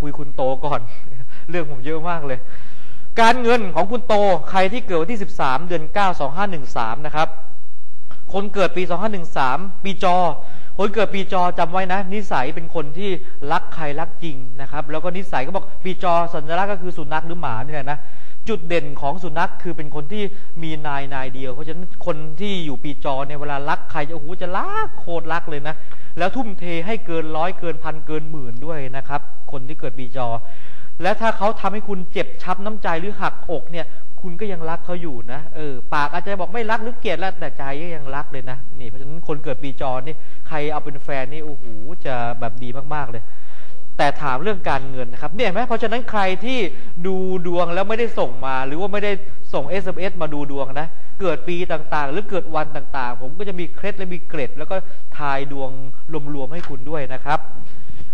คุยคุณโตก่อน เรื่องผมเยอะมากเลย การเงินของคุณโตใครที่เกิดวันที่ 13 เดือน 9 2513 นะครับ คนเกิดปี 2513 ปีจอ คนเกิดปีจอจำไว้นะ นิสัยเป็นคนที่รักใครรักจริงนะครับ แล้วก็นิสัยก็บอกปีจอสัญลักษณ์ก็คือสุนัขหรือหมาเนี่แหละนะจุดเด่นของสุนัขคือเป็นคนที่มีนายนายเดียว เพราะฉะนั้นคนที่อยู่ปีจอเนี่ยเวลารักใครจะโอ้โหจะรักโคตรรักเลยนะ แล้วทุ่มเทให้เกินร้อยเกินพันเกินหมื่นด้วยนะครับ คนที่เกิดปีจอ และถ้าเขาทำให้คุณเจ็บช้ำน้ำใจหรือหักอกเนี่ย คุณก็ยังรักเขาอยู่นะเออปากอาจจะบอกไม่รักหรือเกลียดแล้วแต่ใจก็ยังรักเลยนะนี่เพราะฉะนั้นคนเกิดปีจอนี่ใครเอาเป็นแฟนนี่โอ้โหจะแบบดีมากๆเลยแต่ถามเรื่องการเงินนะครับเนี่ยไหมเพราะฉะนั้นใครที่ดูดวงแล้วไม่ได้ส่งมา หรือว่าไม่ได้ส่ง SMS มาดูดวงนะ เกิดปีต่างๆ หรือเกิดวันต่างๆ ผมก็จะมีเคล็ดและมีเกร็ด แล้วก็ทายดวงรวมๆให้คุณด้วยนะครับ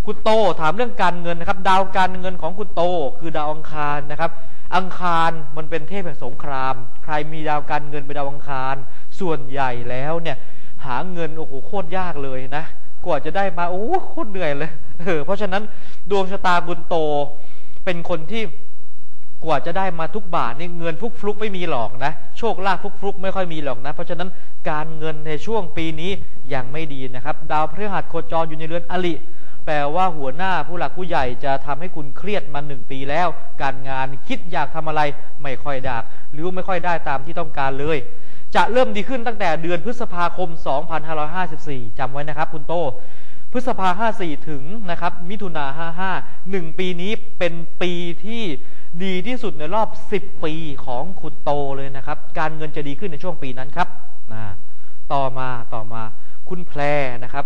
คุณโตถามเรื่องการเงินนะครับ ดาวการเงินของคุณโตคือดาวอังคารนะครับ อังคารมันเป็นเทพแห่งสงคราม ใครมีดาวการเงินเป็นดาวอังคาร ส่วนใหญ่แล้วเนี่ย หาเงินโอ้โหโคตรยากเลยนะกว่าจะได้มาโอ้โหโคตรเหนื่อยเลยเออเพราะฉะนั้นดวงชะตาคุณโตเป็นคนที่กว่าจะได้มาทุกบาทนี่เงินฟุกฟลุกไม่มีหรอกนะ โชคลาภฟุกฟลุกไม่ค่อยมีหรอกนะ เพราะฉะนั้นการเงินในช่วงปีนี้ยังไม่ดีนะครับ ดาวพฤหัสโคจรอยู่ในเรือนอลิ แปลว่าหัวหน้าผู้หลักผู้ใหญ่จะทำให้คุณเครียดมาหนึ่งปีแล้ว การงานคิดอยากทำอะไรไม่ค่อยดักหรือไม่ค่อยได้ตามที่ต้องการเลย จะเริ่มดีขึ้นตั้งแต่เดือนพฤษภาคม 2554จำไว้นะครับ คุณโต พฤษภา 54 ถึงนะครับ มิถุนา 55 1 ปีนี้เป็นปีที่ดีที่สุดในรอบ 10 ปีของคุณโตเลยนะครับ การเงินจะดีขึ้นในช่วงปีนั้นครับนะต่อมาต่อมา คุณแพรนะครับ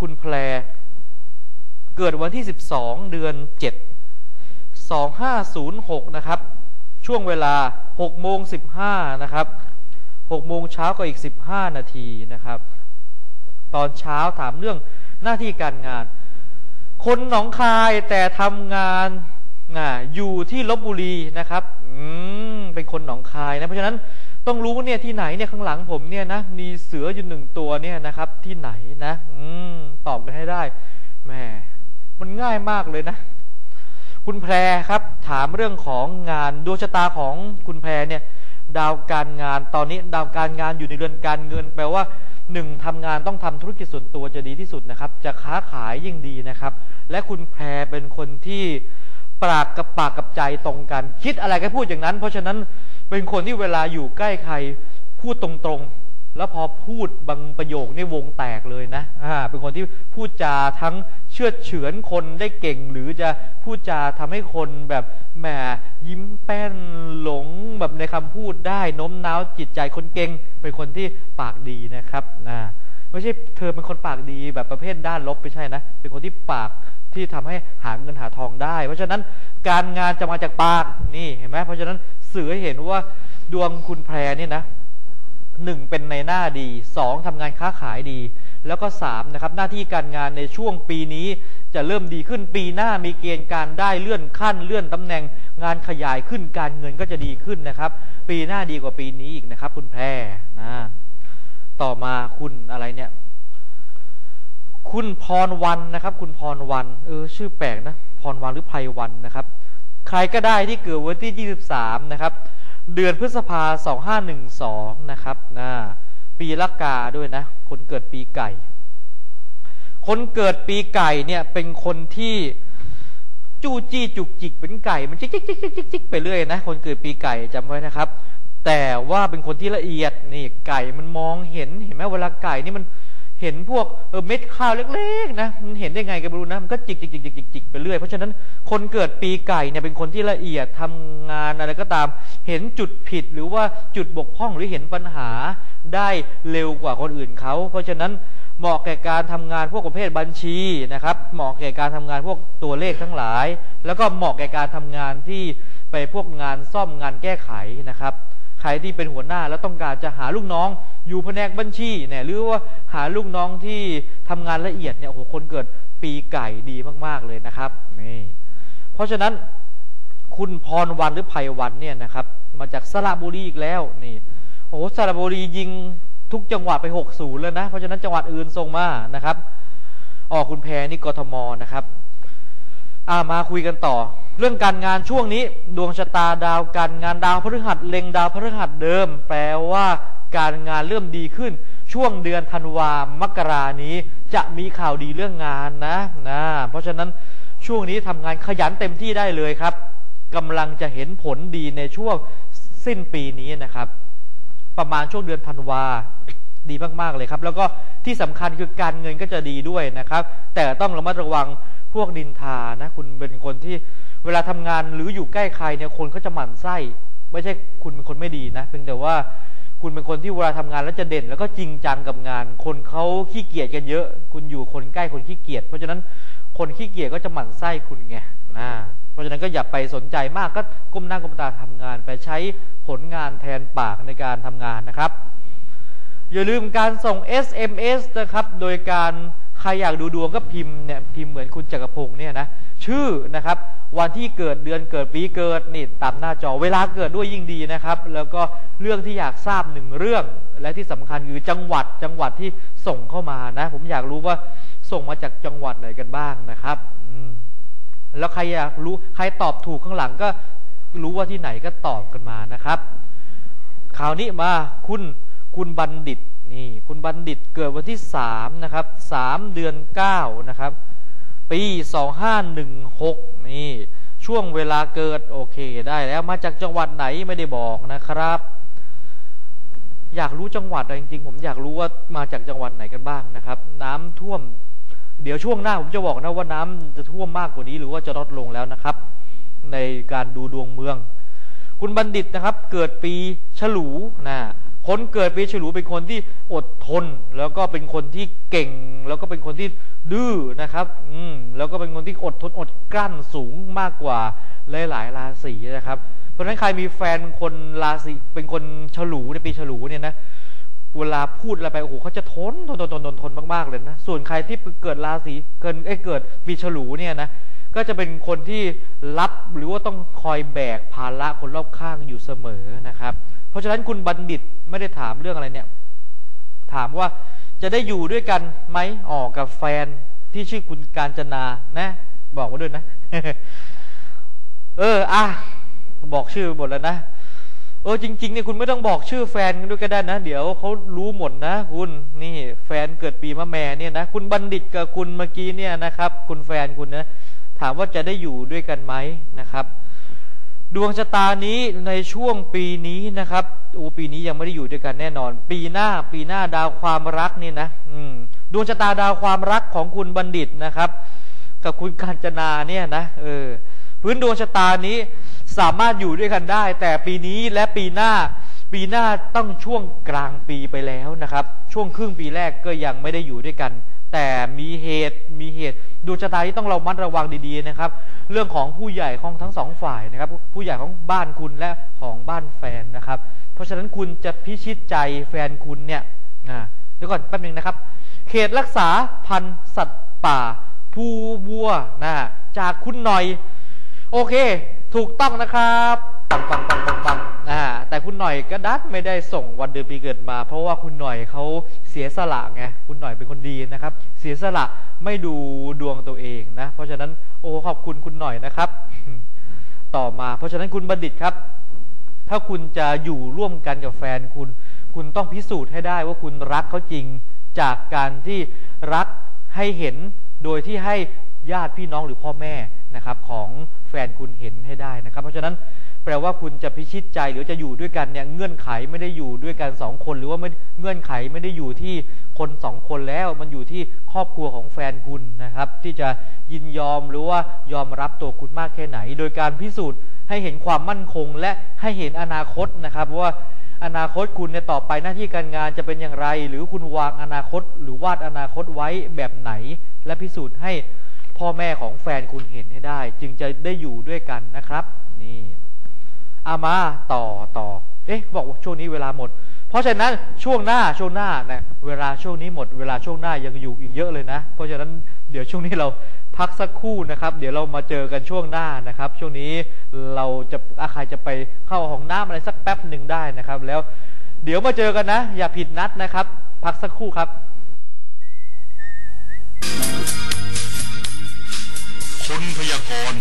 คุณแพร เกิดวันที่ 12 เดือน 7 2506 นะครับ ช่วงเวลา6โมง15 นะครับ6โมงเช้าก็อีก 15 นาทีนะครับ ตอนเช้าถามเรื่องหน้าที่การงาน คนหนองคายแต่ทำงานอ่าอยู่ที่ลบบุรีนะครับอืมเป็นคนหนองคายนะ เพราะฉะนั้นต้องรู้เนี่ยที่ไหนเนี่ยข้างหลังผมเนี่ยนะมีเสืออยู่หนึ่งตัวเนี่ยนะครับ ที่ไหนนะ อืมตอบกันให้ได้แหม มันง่ายมากเลยนะ คุณแพรครับ ถามเรื่องของงานดวงชะตาของคุณแพรเนี่ย ดาวการงานตอนนี้ดาวการงานอยู่ในเรือนการเงิน แปลว่าหนึ่งทำงานต้องทำธุรกิจส่วนตัวจะดีที่สุดนะครับ จะค้าขายยิ่งดีนะครับ และคุณแพรเป็นคนที่ปากกับปากกับใจตรงกัน คิดอะไรก็พูดอย่างนั้น เพราะฉะนั้นเป็นคนที่เวลาอยู่ใกล้ใครพูดตรงๆ แล้วพอพูดบางประโยคนี่วงแตกเลยนะอ่าเป็นคนที่พูดจาทั้งเชื่อเฉือนคนได้เก่ง หรือจะพูดจาทำให้คนแบบแหมยิ้มแป้นหลงแบบในคำพูดได้โน้มน้าวจิตใจคนเก่ง เป็นคนที่ปากดีนะครับนะไม่ใช่เธอเป็นคนปากดีแบบประเภทด้านลบไม่ใช่นะ เป็นคนที่ปากที่ทำให้หาเงินหาทองได้ เพราะฉะนั้นการงานจะมาจากปากนี่เห็นไหมเพราะฉะนั้นสื่อให้เห็นว่าดวงคุณแพรนี่นะ หนึ่งเป็นในหน้าดีสองทำงานค้าขายดี แล้วก็สามนะครับ หน้าที่การงานในช่วงปีนี้จะเริ่มดีขึ้นปีหน้ามีเกณฑ์การได้เลื่อนขั้นเลื่อนตำแหน่งงานขยายขึ้นการเงินก็จะดีขึ้นนะครับ ปีหน้าดีกว่าปีนี้อีกนะครับ คุณแพรนะต่อมาคุณอะไรเนี่ย คุณพรวันนะครับ คุณพรวัน เออ ชื่อแปลกนะพรวันหรือไพวันนะครับ ใครก็ได้ที่เกิดวันที่ 23 นะครับ เดือนพฤษภา2512นะครับนะปีละกาด้วยนะ คนเกิดปีไก่ คนเกิดปีไก่เนี่ยเป็นคนที่จู้จี้จุกจิกเป็นไก่ มันจิกจิกจิกจิกจิกจิกไปเรื่อยนะ คนเกิดปีไก่จำไว้นะครับ แต่ว่าเป็นคนที่ละเอียดนี่ไก่มันมองเห็นเห็นไหมเวลาไก่นี่มัน เห็นพวกเออเม็ดข้าวเล็กๆนะมันเห็นได้ไงกันไม่รู้นะมันก็จิกจิกจิกจิกจิกจิกไปเรื่อยเพราะฉะนั้นคนเกิดปีไก่เนี่ยเป็นคนที่ละเอียดทำงานอะไรก็ตาม เห็นจุดผิดหรือว่าจุดบกพร่องหรือเห็นปัญหาได้เร็วกว่าคนอื่นเขา เพราะฉะนั้นเหมาะแก่การทำงานพวกประเภทบัญชีนะครับ เหมาะแก่การทำงานพวกตัวเลขทั้งหลาย แล้วก็เหมาะแก่การทำงานที่ไปพวกงานซ่อมงานแก้ไขนะครับ ใครที่เป็นหัวหน้าแล้วต้องการจะหาลูกน้อง อยู่แผนกบัญชีเนี่ยหรือว่าหาลูกน้องที่ทำงานละเอียดเนี่ยโอ้โหคนเกิดปีไก่ดีมาก ๆเลยนะครับนี่เพราะฉะนั้นคุณพรวันหรือไพวันเนี่ยนะครับ มาจากสระบุรีอีกแล้วนี่โอ้โหสระบุรียิงทุกจังหวัดไปหกศูนย์เลยนะ เพราะฉะนั้นจังหวัดอื่นส่งมานะครับอ๋อคุณแพรนี่กทมนะครับ อ่ามาคุยกันต่อ เรื่องการงานช่วงนี้ ดวงชะตาดาวการงานดาวพฤหัสเล็งดาวพฤหัสเดิม แปลว่าการงานเริ่มดีขึ้น ช่วงเดือนธันวามกรานี้ จะมีข่าวดีเรื่องงานนะนะเพราะฉะนั้นช่วงนี้ทำงานขยันเต็มที่ได้เลยครับกำลังจะเห็นผลดีในช่วงสิ้นปีนี้นะครับ ประมาณช่วงเดือนธันวาดีมากๆเลยครับ แล้วก็ที่สำคัญคือการเงินก็จะดีด้วยนะครับ แต่ต้องระมัดระวังพวกดินทานะ คุณเป็นคนที่ เวลาทำงานหรืออยู่ใกล้ใครเนี่ยคนเขาจะหมั่นไส้ ไม่ใช่คุณเป็นคนไม่ดีนะเพียงแต่ว่าคุณเป็นคนที่เวลาทำงานแล้วจะเด่น แล้วก็จริงจังกับงาน คนเขาขี้เกียจกันเยอะ คุณอยู่คนใกล้คนขี้เกียจเพราะฉะนั้นคนขี้เกียจก็จะหมั่นไส้คุณไงนะเพราะฉะนั้นก็อย่าไปสนใจมากก็ก้มหน้าก้มตาทำงาน ไปใช้ผลงานแทนปากในการทำงานนะครับ อย่าลืมการส่ง SMS นะครับ โดยการ ใครอยากดูดวงก็พิมพ์เนี่ยพิมพ์เหมือนคุณจักรพงศ์เนี่ยนะชื่อนะครับ วันที่เกิดเดือนเกิดปีเกิดนี่ตามหน้าจอเวลาเกิดด้วยยิ่งดีนะครับ แล้วก็เรื่องที่อยากทราบหนึ่งเรื่อง และที่สำคัญคือจังหวัดจังหวัดที่ส่งเข้ามานะ ผมอยากรู้ว่าส่งมาจากจังหวัดไหนกันบ้างนะครับอืแล้วใครอยากรู้ใครตอบถูกข้างหลังก็รู้ว่าที่ไหนก็ตอบกันมานะครับ คราวนี้มาคุณ คุณบัณฑิตนี่คุณบัณฑิตเกิดวันที่สามนะครับสามเดือนเก้านะครับปีสองห้าหนึ่งหกนี่ช่วงเวลาเกิดโอเคได้แล้วมาจากจังหวัดไหนไม่ได้บอกนะครับ อยากรู้จังหวัดจริงๆ ผมอยากรู้ว่ามาจากจังหวัดไหนกันบ้างนะครับ น้ำท่วม เดี๋ยวช่วงหน้าผมจะบอกนะว่าน้ำจะท่วมมากกว่านี้หรือว่าจะลดลงแล้วนะครับ ในการดูดวงเมือง คุณบัณฑิตนะครับ เกิดปีฉลูนะ คนเกิดปีฉลูเป็นคนที่อดทน แล้วก็เป็นคนที่เก่ง แล้วก็เป็นคนที่ดื้อนะครับ อืมแล้วก็เป็นคนที่อดทนอดกลั้นสูงมากกว่าหลายๆราศีนะครับ เพราะฉะนั้นใครมีแฟนเป็นคนราศีเป็นคนฉลูในปีฉลูเนี่ยนะเวลาพูดอะไรไปโอ้โหเขาจะทนทนทนทนทนมากๆเลยนะส่วนใครที่เกิดราศีเกินเอ้เกิดปีฉลูเนี่ยนะ ก็จะเป็นคนที่รับหรือว่าต้องคอยแบกภาระคนรอบข้างอยู่เสมอนะครับ เพราะฉะนั้นคุณบัณฑิตไม่ได้ถามเรื่องอะไรเนี่ย ถามว่าจะได้อยู่ด้วยกันไหมออกกับแฟนที่ชื่อคุณการจนานะ บอกมาด้วยนะ เอออะบอกชื่อหมดแล้วนะเออจริงๆเนี่ยคุณไม่ต้องบอกชื่อแฟนด้วยก็ได้นะ เดี๋ยวเขารู้หมดนะคุณนี่แฟนเกิดปีมะแม่เนี่ยนะคุณบัณฑิตกับคุณเมื่อกี้เนี่ยนะครับ คุณแฟนคุณนะ ถามว่าจะได้อยู่ด้วยกันไหมนะครับ ดวงชะตานี้ในช่วงปีนี้นะครับโอ้ปีนี้ยังไม่ได้อยู่ด้วยกันแน่นอน ปีหน้าปีหน้าดาวความรักนี่นะ อืมดวงชะตาดาวความรักของคุณบัณฑิตนะครับ กับคุณกาญจนาเนี่ยนะเออพื้นดวงชะตานี้สามารถอยู่ด้วยกันได้ แต่ปีนี้และปีหน้า ปีหน้าต้องช่วงกลางปีไปแล้วนะครับ ช่วงครึ่งปีแรกก็ยังไม่ได้อยู่ด้วยกัน แต่มีเหตุมีเหตุดวงชะตาที่ต้องเรามัดระวังดีๆนะครับ เรื่องของผู้ใหญ่ของทั้งสองฝ่ายนะครับ ผู้ใหญ่ของบ้านคุณและของบ้านแฟนนะครับ เพราะฉะนั้นคุณจะพิชิตใจแฟนคุณเนี่ยอ่าเดี๋ยวก่อนแป๊บนึงนะครับ เขตรักษาพันธุ์สัตว์ป่า ภูวัวนะจากคุณหน่อย โอเค ถูกต้องนะครับ ปังปังปังปังปังอ่าแต่คุณหน่อยก็ดันไม่ได้ส่งวันเดือนปีเกิดมา เพราะว่าคุณหน่อยเขาเสียสละไงคุณหน่อยเป็นคนดีนะครับ เสียสละไม่ดูดวงตัวเองนะ เพราะฉะนั้นโอ้ขอบคุณคุณหน่อยนะครับ ต่อมา เพราะฉะนั้นคุณบัณฑิตครับ ถ้าคุณจะอยู่ร่วมกันกับแฟนคุณ คุณต้องพิสูจน์ให้ได้ว่าคุณรักเขาจริงจากการที่รักให้เห็นโดยที่ให้ ญาติพี่น้องหรือพ่อแม่นะครับของแฟนคุณเห็นให้ได้นะครับ เพราะฉะนั้นแปลว่าคุณจะพิชิตใจหรือจะอยู่ด้วยกันเนี่ยเงื่อนไขไม่ได้อยู่ด้วยกันสองคน หรือว่าเงื่อนไขไม่ได้อยู่ที่คนสองคนแล้ว มันอยู่ที่ครอบครัวของแฟนคุณนะครับ ที่จะยินยอมหรือว่ายอมรับตัวคุณมากแค่ไหน โดยการพิสูจน์ให้เห็นความมั่นคง และให้เห็นอนาคตนะครับว่าอนาคตคุณในต่อไปหน้าที่การงานจะเป็นอย่างไร หรือคุณวางอนาคต หรือวาดอนาคตไว้แบบไหน และพิสูจน์ให้ พ่อแม่ของแฟนคุณเห็นให้ได้ จึงจะได้อยู่ด้วยกันนะครับ นี่อามาต่อต่อ เอ๊ะ บอกว่าช่วงนี้เวลาหมด เพราะฉะนั้นช่วงหน้าช่วงหน้าเนี่ยเวลาช่วงนี้หมด เวลาช่วงหน้ายังอยู่อีกเยอะเลยนะ เพราะฉะนั้นเดี๋ยวช่วงนี้เราพักสักครู่นะครับ เดี๋ยวเรามาเจอกันช่วงหน้านะครับ ช่วงนี้เราจะอาใครจะไปเข้าห้องน้ำอะไรสักแป๊บหนึ่งได้นะครับ แล้วเดี๋ยวมาเจอกันนะ อย่าผิดนัดนะครับ พักสักครู่ครับ คนพยากรณ์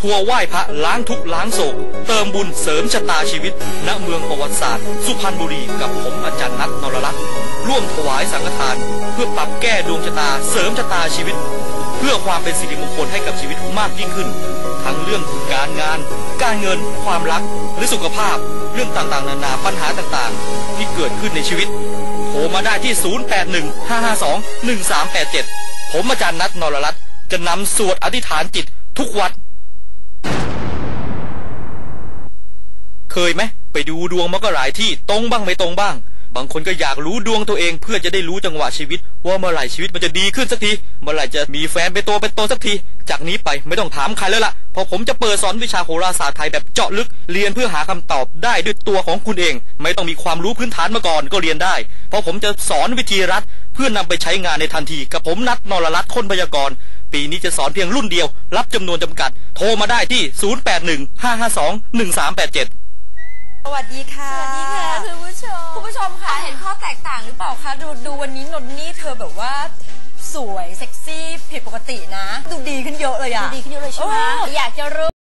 ทัวร์ไหว้พระล้างทุกข์ล้างโศก เติมบุญเสริมชะตาชีวิต ณเมืองประวัติศาสตร์ สุพรรณบุรีกับผมอาจารย์นัทนรรัตน์ ร่วมถวายสังฆทาน เพื่อปรับแก้ดวงชะตาเสริมชะตาชีวิต เพื่อความเป็นสิริมงคลให้กับชีวิตมากยิ่งขึ้น ทั้งเรื่องการงาน การเงิน ความรัก หรือสุขภาพ เรื่องต่างๆ นานาปัญหาต่างๆ ที่เกิดขึ้นในชีวิตโทรมาได้ที่ 0815521387 ผมอาจารย์นัทนรรัตน์จะนำสวดอธิษฐานจิตทุกวัด เคยไหมไปดูดวงมาก็หลายที่ตรงบ้างไม่ตรงบ้าง บางคนก็อยากรู้ดวงตัวเอง เพื่อจะได้รู้จังหวะชีวิต ว่าเมื่อไหร่ชีวิตมันจะดีขึ้นสักทีเมื่อไหร่จะมีแฟนเป็นตัวเป็นตนสักที จากนี้ไปไม่ต้องถามใครแล้วล่ะเพราะผมจะเปิดสอนวิชาโหราศาสตร์ไทยแบบเจาะลึกเรียนเพื่อหาคำตอบได้ด้วยตัวของคุณเอง ไม่ต้องมีความรู้พื้นฐานมาก่อนก็เรียนได้ เพราะผมจะสอนวิธีรัดเพื่อนำไปใช้งานในทันที กับผมนัดนรรัตน์คนพยากรณ์ปีนี้จะสอนเพียงรุ่นเดียว รับจำนวนจำกัด โทรมาได้ที่ 0815521387 สวัสดีค่ะ สวัสดีค่ะคุณผู้ชม คุณผู้ชมคะเห็นข้อแตกต่างหรือเปล่าคะดูดูวันนี้นนนี่เธอแบบว่าสวยเซ็กซี่ผิดปกตินะ ดูดีขึ้นเยอะเลยอะ ดีขึ้นเยอะเลยใช่ไหมโอ้ อยากจะรู้